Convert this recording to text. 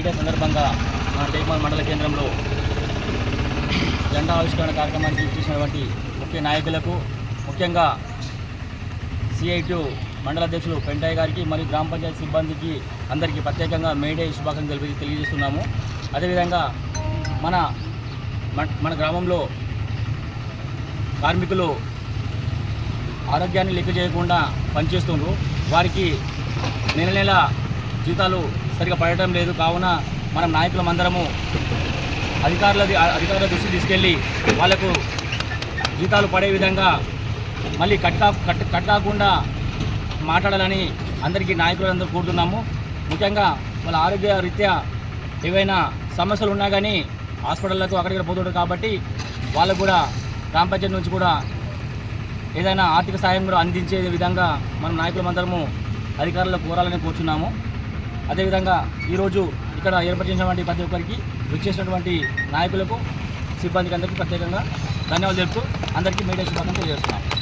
Media సందర్భంగా మన టేక్మాల్ మండల కేంద్రంలో జెండా ఆవిష్కరణ కార్యక్రమానికి ఇచ్చేసినటువంటి ముఖ్య నాయకులకు ముఖ్యంగా సిఐటు మండల అధ్యక్షులు పెంటయ్య గారికి మరియు గ్రామ పంచాయతీ సిబ్బందికి అందరికీ ప్రత్యేకంగా మేడే శుభాకాంక్షలు తెలిపి తెలియజేస్తున్నాము. అదేవిధంగా మన మన- మన గ్రామంలో కార్మికులు ఆరోగ్యాన్ని లెక్క చేయకుండా పనిచేస్తుండ్రు. వారికి నెల నెల జీతాలు సరిగా పడటం లేదు. కావున మనం నాయకులం అందరము అధికారుల అధికారుల దృష్టి తీసుకెళ్ళి వాళ్ళకు జీతాలు పడే విధంగా మళ్ళీ కట్ కా కట్ కట్ కాకుండా మాట్లాడాలని అందరికీ నాయకులందరూ కోరుతున్నాము. ముఖ్యంగా వాళ్ళ ఆరోగ్య రీత్యా ఏవైనా సమస్యలు ఉన్నా కానీ హాస్పిటళ్ళకు అక్కడికి పోతుంటారు కాబట్టి వాళ్ళకు కూడా గ్రామ పంచాయతీ నుంచి కూడా ఏదైనా ఆర్థిక సాయం కూడా అందించే విధంగా మన నాయకులమందరము అధికారులకు కోరాలని కూర్చున్నాము. అదేవిధంగా ఈరోజు ఇక్కడ ఏర్పరిచినటువంటి ప్రతి ఒక్కరికి విచ్చేసినటువంటి నాయకులకు సిబ్బందికి అందరికీ ప్రత్యేకంగా ధన్యవాదాలు చెప్తూ అందరికీ మీడియా శుభాకాంక్షలు తెలియజేస్తున్నాం.